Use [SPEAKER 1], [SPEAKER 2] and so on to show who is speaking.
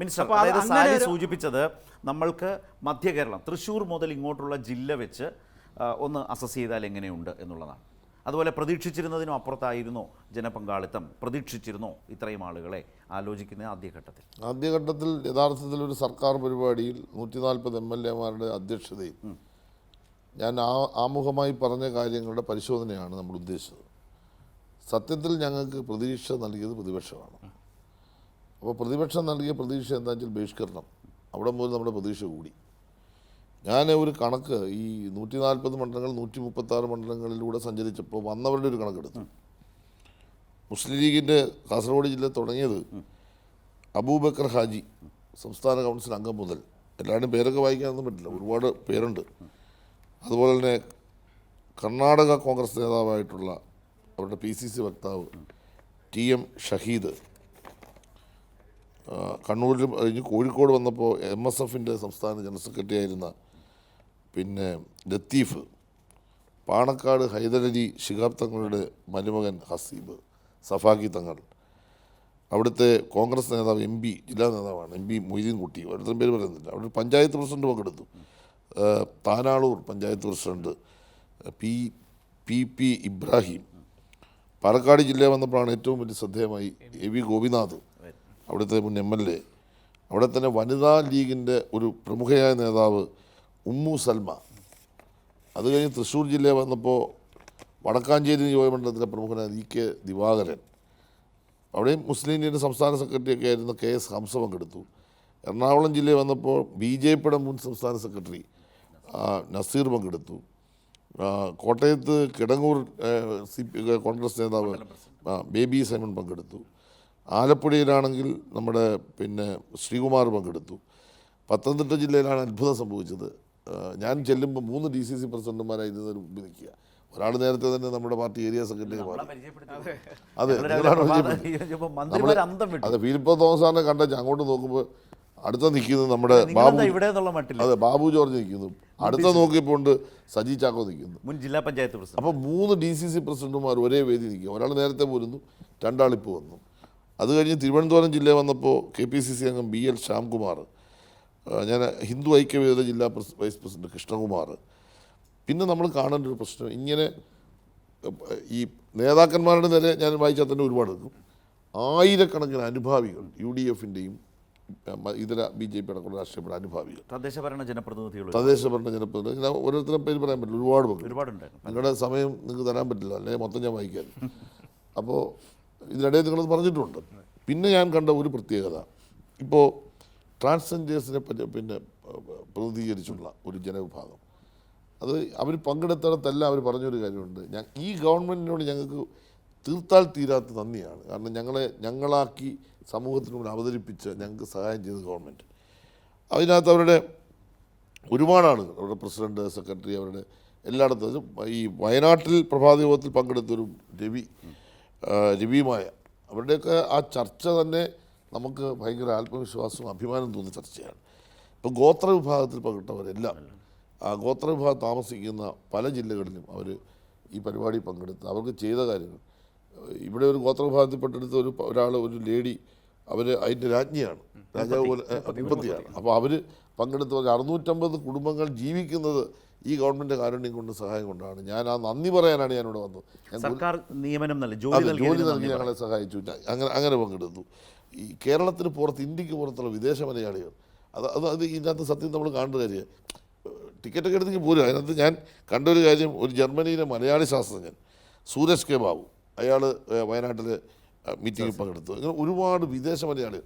[SPEAKER 1] Minister
[SPEAKER 2] sari
[SPEAKER 1] അതായത് Sally സൂചിപ്പിച്ചത് നമ്മൾക്ക് മധ്യ കേരളം തൃശ്ശൂർ മുതൽ ഇങ്ങോട്ടുള്ള ജില്ല വെച്ച് ഒന്ന് അസസ് ചെയ്താൽ എങ്ങനെയുണ്ട് എന്നുള്ളതാണ്. അതുപോലെ പ്രതീക്ഷിച്ചിരുന്നതിനും അപ്പുറത്തായിരുന്നോ ജനപങ്കാളിത്തം. പ്രതീക്ഷിച്ചിരുന്നോ ഇത്രയും ആളുകളെ ആലോചിക്കുന്ന ആദ്യഘട്ടത്തിൽ.
[SPEAKER 3] ആദ്യഘട്ടത്തിൽ യഥാർത്ഥത്തിൽ ഒരു സർക്കാർ പരിപാടിയിൽ നൂറ്റി നാൽപ്പത് എം എൽ എമാരുടെ അധ്യക്ഷതയിൽ ഞാൻ ആ ആമുഖമായി പറഞ്ഞ കാര്യങ്ങളുടെ പരിശോധനയാണ് നമ്മൾ ഉദ്ദേശിച്ചത്. സത്യത്തിൽ ഞങ്ങൾക്ക് പ്രതീക്ഷ നൽകിയത് പ്രതിപക്ഷമാണ്. അപ്പോൾ പ്രതിപക്ഷം നൽകിയ പ്രതീക്ഷ എന്താണെന്ന് വെച്ചാൽ ബഹിഷ്കരണം. അവിടെ മുതൽ നമ്മുടെ പ്രതീക്ഷ കൂടി. ഞാൻ ഒരു കണക്ക് ഈ നൂറ്റി നാൽപ്പത് മണ്ഡലങ്ങൾ നൂറ്റി മുപ്പത്താറ് മണ്ഡലങ്ങളിലൂടെ സഞ്ചരിച്ചപ്പോൾ വന്നവരുടെ ഒരു കണക്കെടുത്തു മുസ്ലിം ലീഗിന്റെ കാസർഗോഡ് ജില്ല തുടങ്ങിയത് അബൂബക്കർ ഹാജി സംസ്ഥാന കൗൺസിൽ അംഗം മുതൽ. എല്ലാവരും പേരൊക്കെ വായിക്കാനൊന്നും പറ്റില്ല ഒരുപാട് പേരുണ്ട്. അതുപോലെ തന്നെ കർണാടക കോൺഗ്രസ് നേതാവായിട്ടുള്ള അവരുടെ പി സി സി വക്താവ് ടി എം ഷഹീദ്. കണ്ണൂരിൽ കഴിഞ്ഞ് കോഴിക്കോട് വന്നപ്പോൾ എം എസ് എഫിന്റെ സംസ്ഥാന ജനറൽ സെക്രട്ടറി ആയിരുന്ന പിന്നെ ലത്തീഫ് പാണക്കാട് ഹൈദരലി ശിഹാബ് തങ്ങളുടെ മരുമകൻ ഹസീബ് സഫാഖി തങ്ങൾ. അവിടുത്തെ കോൺഗ്രസ് നേതാവ് എം പി ജില്ലാ നേതാവാണ് എം പി മൊയ്തീൻ കുട്ടി. പേര് പറയുന്നില്ല. അവിടെ പഞ്ചായത്ത് പ്രസിഡന്റ് പങ്കെടുത്തു. Tanalur panchayat president P P P Ibrahim. Palakkad ജില്ല വന്നപ്പോഴാണ് ഏറ്റവും വലിയ ശ്രദ്ധേയമായി എ വി ഗോപിനാഥ് അവിടുത്തെ മുൻ എം എൽ എ. അവിടെ തന്നെ വനിതാ ലീഗിന്റെ ഒരു പ്രമുഖയായ നേതാവ് ഉമ്മു സൽമ. അത് കഴിഞ്ഞ് തൃശ്ശൂർ ജില്ലയിൽ വന്നപ്പോൾ വടക്കാഞ്ചേരി നിയോജകമണ്ഡലത്തിലെ പ്രമുഖനായ ഇ കെ ദിവാകരൻ. അവിടെയും മുസ്ലിം ലീഗിന്റെ സംസ്ഥാന സെക്രട്ടറി ഒക്കെ ആയിരുന്ന കെ എസ് ഹംസ പങ്കെടുത്തു. എറണാകുളം ജില്ലയിൽ വന്നപ്പോൾ ബി ജെ പിയുടെ മുൻ സംസ്ഥാന സെക്രട്ടറി നസീർ പങ്കെടുത്തു. കോട്ടയത്ത് കിടങ്ങൂർ സി കോൺഗ്രസ് നേതാവ് ബേബി സൈമൺ പങ്കെടുത്തു. ആലപ്പുഴയിലാണെങ്കിൽ നമ്മുടെ പിന്നെ ശ്രീകുമാർ പങ്കെടുത്തു. പത്തനംതിട്ട ജില്ലയിലാണ് അത്ഭുതം സംഭവിച്ചത്. ഞാൻ ചെല്ലുമ്പോൾ മൂന്ന് ഡി സി സി പ്രസിഡന്റുമാരായി മുമ്പിൽ നിൽക്കുക. ഒരാൾ നേരത്തെ തന്നെ നമ്മുടെ പാർട്ടി ഏരിയ സെക്രട്ടറി അതെ അതെ ഫിലിപ്പോ തോമസാറിനെ കണ്ട അങ്ങോട്ട് നോക്കുമ്പോൾ അടുത്ത നിൽക്കുന്നത് നമ്മുടെ ബാബു അതെ ബാബു ജോർജ് നിൽക്കുന്നു. അടുത്ത നോക്കിയപ്പോൾ ഉണ്ട് സജി ചാക്കോ നിൽക്കുന്നു.
[SPEAKER 1] മുൻ ജില്ലാ പഞ്ചായത്ത് പ്രസിഡന്റ്.
[SPEAKER 3] അപ്പോൾ മൂന്ന് ഡി സി സി പ്രസിഡന്റുമാർ ഒരേ വേദി നിൽക്കുക. ഒരാൾ നേരത്തെ പോരുന്നു രണ്ടാളിപ്പോൾ വന്നു. അത് കഴിഞ്ഞ് തിരുവനന്തപുരം ജില്ലയിൽ വന്നപ്പോൾ കെ പി സി സി അംഗം ബി എൽ ശ്യാംകുമാർ ഞാൻ ഹിന്ദു ഐക്യവേദ ജില്ലാ പ്രസ് വൈസ് പ്രസിഡന്റ് കൃഷ്ണകുമാർ. പിന്നെ നമ്മൾ കാണേണ്ട ഒരു പ്രശ്നം ഇങ്ങനെ ഈ നേതാക്കന്മാരുടെ നില ഞാൻ വായിച്ചാൽ തന്നെ ഒരുപാട് നിൽക്കും ആയിരക്കണക്കിന് അനുഭാവികൾ യു ഡി എഫിന്റെയും ഇതര ബി ജെ പി അടക്കമുള്ള രാഷ്ട്രീയപ്പെട്ട അനുഭാവികൾ.
[SPEAKER 1] തദ്ദേശഭരണ ജനപ്രതിനിധികൾ
[SPEAKER 3] തദ്ദേശഭരണ ജനപ്രതിനിധി ഞാൻ ഓരോരുത്തരും പേര് പറയാൻ പറ്റില്ല ഒരുപാട് പങ്കെടുക്കും
[SPEAKER 1] ഒരുപാടുണ്ടായിരുന്നു
[SPEAKER 3] നിങ്ങളുടെ സമയം നിങ്ങൾക്ക് തരാൻ പറ്റില്ല അല്ലെങ്കിൽ മൊത്തം ഞാൻ വായിക്കാൻ അപ്പോൾ ഇതിനിടയിൽ നിങ്ങളത് പറഞ്ഞിട്ടുണ്ട്. പിന്നെ ഞാൻ കണ്ട ഒരു പ്രത്യേകത. ഇപ്പോൾ ട്രാൻസ്ജെൻഡേഴ്സിനെ പറ്റി പിന്നെ പ്രതിനിധീകരിച്ചുള്ള ഒരു ജനവിഭാഗം. അത് അവർ പങ്കെടുത്തിടത്തെല്ലാം അവർ പറഞ്ഞൊരു കാര്യമുണ്ട്. ഞാൻ ഈ ഗവൺമെന്റിനോട് ഞങ്ങൾക്ക് തീർത്താൽ തീരാത്ത നന്ദിയാണ്. കാരണം ഞങ്ങളെ ഞങ്ങളാക്കി സമൂഹത്തിന് മുന്നിൽ അവതരിപ്പിച്ച് ഞങ്ങൾക്ക് സഹായം ചെയ്ത ഗവൺമെന്റ് അതിനകത്ത് അവരുടെ ഒരുപാട് ആളുകൾ അവരുടെ പ്രസിഡന്റ് സെക്രട്ടറി അവരുടെ എല്ലായിടത്തും ഈ വയനാട്ടിൽ പ്രഭാത യോഗത്തിൽ പങ്കെടുത്തൊരു രവി ആ, രവിമായ അവരുടെയൊക്കെ ആ ചർച്ച തന്നെ നമുക്ക് ഭയങ്കര ആത്മവിശ്വാസവും അഭിമാനം തോന്നുന്ന ചർച്ചയാണ്. ഇപ്പോൾ ഗോത്ര വിഭാഗത്തിൽ പങ്കിട്ടവരെല്ലാം ആ ഗോത്ര വിഭാഗം താമസിക്കുന്ന പല ജില്ലകളിലും അവർ ഈ പരിപാടി പങ്കെടുത്ത് അവർക്ക് ചെയ്ത കാര്യങ്ങൾ. ഇവിടെ ഒരു ഗോത്ര വിഭാഗത്തിൽപ്പെട്ടെടുത്ത ഒരു ഒരാൾ ഒരു ലേഡി അവർ അതിന്റെ രാജ്ഞിയാണ്. രാജാവ് പോലെ അധിപതിയാണ്. അപ്പോൾ അവർ പങ്കെടുത്ത അറുന്നൂറ്റമ്പത് കുടുംബങ്ങൾ ജീവിക്കുന്നത് ഈ ഗവൺമെന്റ് കാരുണ്യം കൊണ്ട് സഹായം കൊണ്ടാണ്. ഞാൻ ആ നന്ദി പറയാനാണ് ഞാനിവിടെ വന്നത്.
[SPEAKER 1] സർക്കാർ നിയമനം ജോലി നൽകി
[SPEAKER 3] ഞങ്ങളെ സഹായിച്ചു. അങ്ങനെ അങ്ങനെ പങ്കെടുത്തു. ഈ കേരളത്തിന് പുറത്ത് ഇന്ത്യയ്ക്ക് പുറത്തുള്ള വിദേശ മലയാളികൾ അത് അത് അത് ഇതിനകത്ത് സത്യം നമ്മൾ കാണേണ്ട കാര്യം ടിക്കറ്റൊക്കെ എടുത്തെങ്കിൽ പോരും. അതിനകത്ത് ഞാൻ കണ്ടൊരു കാര്യം ഒരു ജർമ്മനിയിലെ മലയാളി ശാസ്ത്രജ്ഞൻ സൂരജ് കെ ബാബു അയാൾ വയനാട്ടിൽ മീറ്റിങ്ങിൽ പങ്കെടുത്തു. അങ്ങനെ ഒരുപാട് വിദേശ മലയാളികൾ